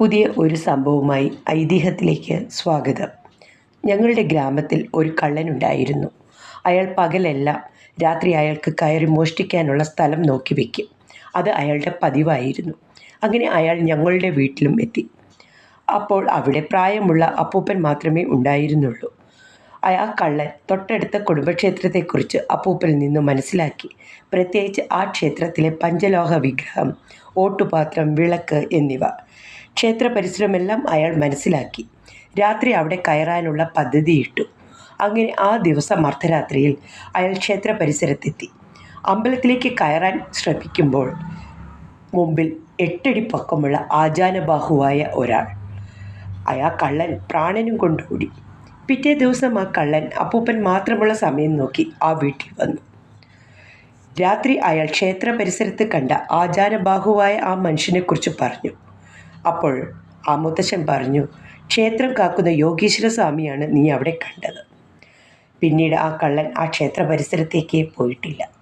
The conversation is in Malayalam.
പുതിയ ഒരു സംഭവവുമായി ഐതിഹ്യത്തിലേക്ക് സ്വാഗതം. ഞങ്ങളുടെ ഗ്രാമത്തിൽ ഒരു കള്ളനുണ്ടായിരുന്നു. അയാൾ പകലല്ല രാത്രി അയാൾക്ക് കയറി മോഷ്ടിക്കാനുള്ള സ്ഥലം നോക്കി വയ്ക്കും അത് അയാളുടെ പതിവായിരുന്നു. അങ്ങനെ അയാൾ ഞങ്ങളുടെ വീട്ടിലും എത്തി. അപ്പോൾ അവിടെ പ്രായമുള്ള അപ്പൂപ്പൻ മാത്രമേ ഉണ്ടായിരുന്നുള്ളൂ. ആ കള്ളൻ തൊട്ടടുത്ത കുടുംബക്ഷേത്രത്തെക്കുറിച്ച് അപ്പൂപ്പനിൽ നിന്നും മനസ്സിലാക്കി. പ്രത്യേകിച്ച് ആ ക്ഷേത്രത്തിലെ പഞ്ചലോഹ വിഗ്രഹം ഓട്ടുപാത്രം വിളക്ക് എന്നിവ. ക്ഷേത്ര പരിസരമെല്ലാം അയാൾ മനസ്സിലാക്കി. രാത്രി അവിടെ കയറാനുള്ള പദ്ധതിയിട്ടു. അങ്ങനെ ആ ദിവസം അർദ്ധരാത്രിയിൽ അയാൾ ക്ഷേത്ര പരിസരത്തെത്തി അമ്പലത്തിലേക്ക് കയറാൻ ശ്രമിക്കുമ്പോൾ മുമ്പിൽ എട്ടടി പക്കമുള്ള ആചാനബാഹുവായ ഒരാൾ. അയാ കള്ളൻ പ്രാണനും കൊണ്ടോടി പിറ്റേ ദിവസം ആ കള്ളൻ അപ്പൂപ്പൻ മാത്രമുള്ള സമയം നോക്കി ആ വീട്ടിൽ വന്നു. രാത്രി അയാൾ ക്ഷേത്ര പരിസരത്ത് കണ്ട ആചാരബാഹുവായ ആ മനുഷ്യനെക്കുറിച്ച് പറഞ്ഞു. അപ്പോൾ ആ മുത്തശ്ശൻ പറഞ്ഞു ക്ഷേത്രം കാക്കുന്ന യോഗീശ്വര സ്വാമിയാണ് നീ അവിടെ കണ്ടത്. പിന്നീട് ആ കള്ളൻ ആ ക്ഷേത്ര പരിസരത്തേക്കേ പോയിട്ടില്ല.